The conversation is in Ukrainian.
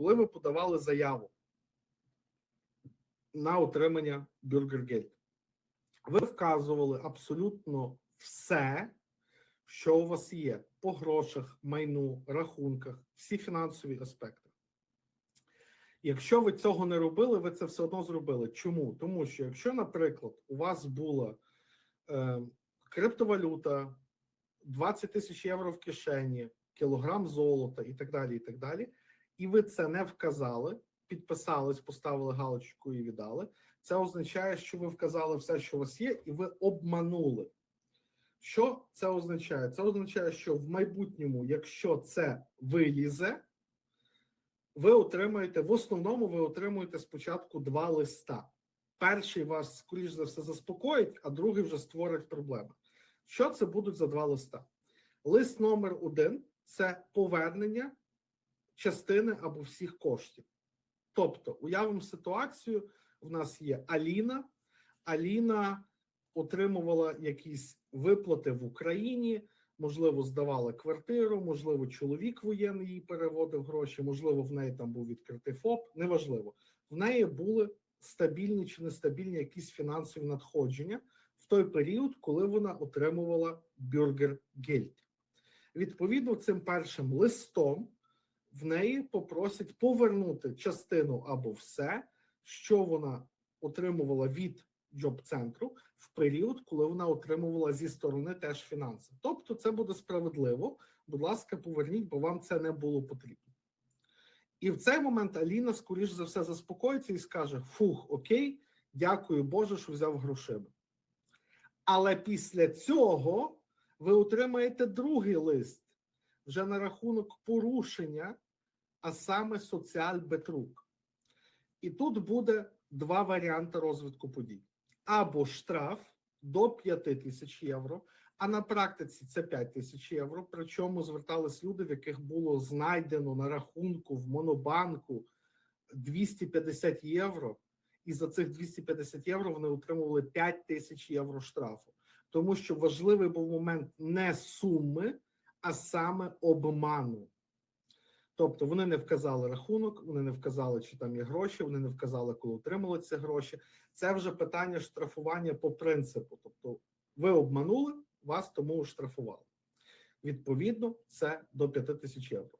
коли ви подавали заяву на отримання Бюргергельд, ви вказували абсолютно все, що у вас є по грошах, майну, рахунках, всі фінансові аспекти. Якщо ви цього не робили, ви це все одно зробили. Чому? Тому що якщо, наприклад, у вас була е, криптовалюта, 20 тисяч євро в кишені, кілограм золота і так далі, і так далі, і ви це не вказали, підписались, поставили галочку і віддали. Це означає, що ви вказали все, що у вас є, і ви обманули. Що це означає? Це означає, що в майбутньому, якщо це вилізе, ви отримаєте в основному, ви отримуєте спочатку два листа. Перший вас, скоріш за все, заспокоїть, а другий вже створить проблеми. Що це будуть за два листа? Лист номер один це повернення частини або всіх коштів. Тобто, уявимо ситуацію: в нас є Аліна. Аліна отримувала якісь виплати в Україні, можливо, здавала квартиру, можливо, чоловік воєнний їй переводив гроші, можливо, в неї там був відкритий ФОП. Неважливо. В неї були стабільні чи нестабільні якісь фінансові надходження в той період, коли вона отримувала бюргер бюргергельд. Відповідно, цим першим листом в неї попросять повернути частину або все, що вона отримувала від джоб-центру в період, коли вона отримувала зі сторони теж фінанси. Тобто, це буде справедливо. Будь ласка, поверніть, бо вам це не було потрібно. І в цей момент Аліна, скоріш за все, заспокоїться і скаже: Фух, окей, дякую Боже, що взяв грошима. Але після цього ви отримаєте другий лист вже на рахунок порушення, а саме соціальбетрук. І тут буде два варіанти розвитку подій: або штраф до 5 тисяч євро, а на практиці це 5 тисяч євро. Причому звертались люди, в яких було знайдено на рахунку в монобанку 250 євро. І за цих 250 євро вони отримували 5 тисяч євро штрафу, тому що важливий був момент не суми, а саме обману. Тобто вони не вказали рахунок, вони не вказали, чи там є гроші, вони не вказали, коли отримали ці гроші. Це вже питання штрафування по принципу. Тобто, ви обманули, вас тому штрафували. Відповідно, це до 5 тисяч євро.